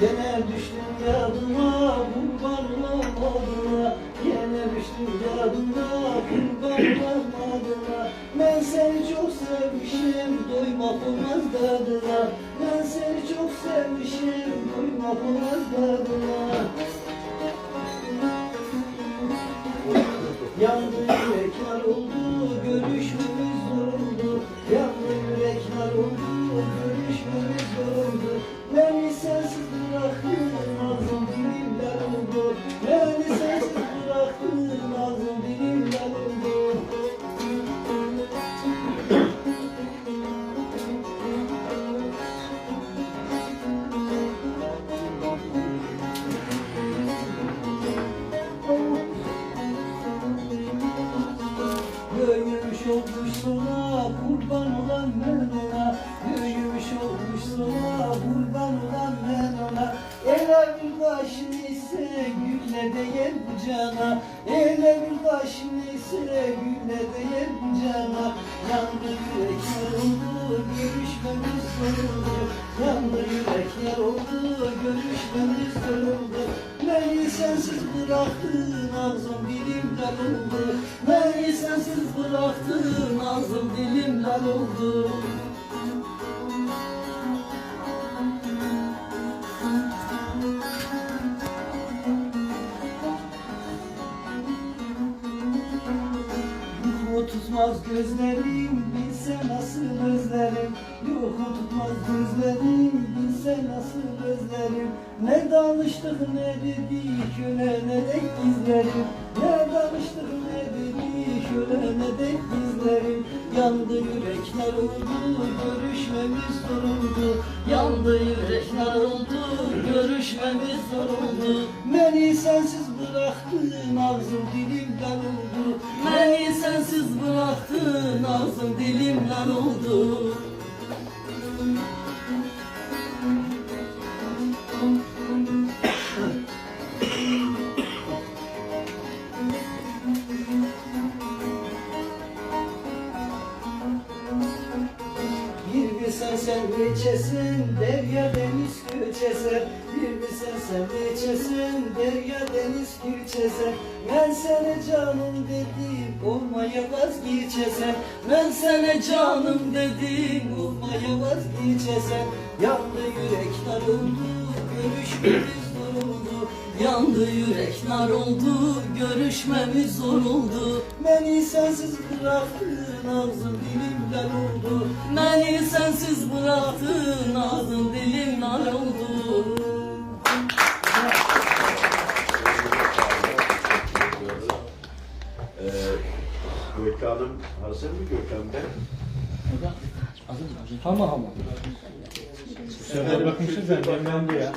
Yine düştüm yadıma kurbanım adına Yine düştüm yadıma kurbanım adına Ben seni çok sevmişim doymak olmaz dadına. Ben seni çok sevmişim doymak olmaz dadına. Büyümüş olmuş sana kurban olan ben ona. Büyümüş olmuş sana kurban olan ben ona. Ele bir taşın ise gülle değer bu cana. Ele bir taşın ise gülle değer bu cana. Yandı yürekler oldu görüşmemiz zor oldu Yandı yürekler oldu görüşmemiz Beni sensiz bıraktın ağzım dilimden oldu. Beni sensiz bıraktın ağzım dilimden oldu. Tutmaz gözlerim bilse nasıl özlerim Yuhu tutmaz gözlerim. Bilse nasıl özlerim Ne danıştık ne dedik öyle ne de gizlerim Ne danıştık ne dedik öyle ne de gizlerim Yandı yürekler oldu görüşmemiz zor oldu Yandı yürekler oldu görüşmemiz zor oldu Beni sensiz bıraktın ağzım dilimden oldu Beni sensiz bıraktın ağzım dilimden oldu sen geçesin derya deniz göçeser Bir bir sen sen geçesin derya deniz göçeser Ben sana canım dedim olmaya vazgeçesem Ben sana canım dedim olmaya vazgeçesem Yandı yürekler oldu görüşmemiz zor oldu. Yandı yürekler oldu görüşmemiz zor oldu. Beni sensiz bıraktın ağzım dilimden oldu Beni sensiz bıraktın ağzım dilimden oldu Ee, Gökhan'ım hazır mı Gökhan Bey? Ama ama. sefer bakmışız da, ben- ben de ya.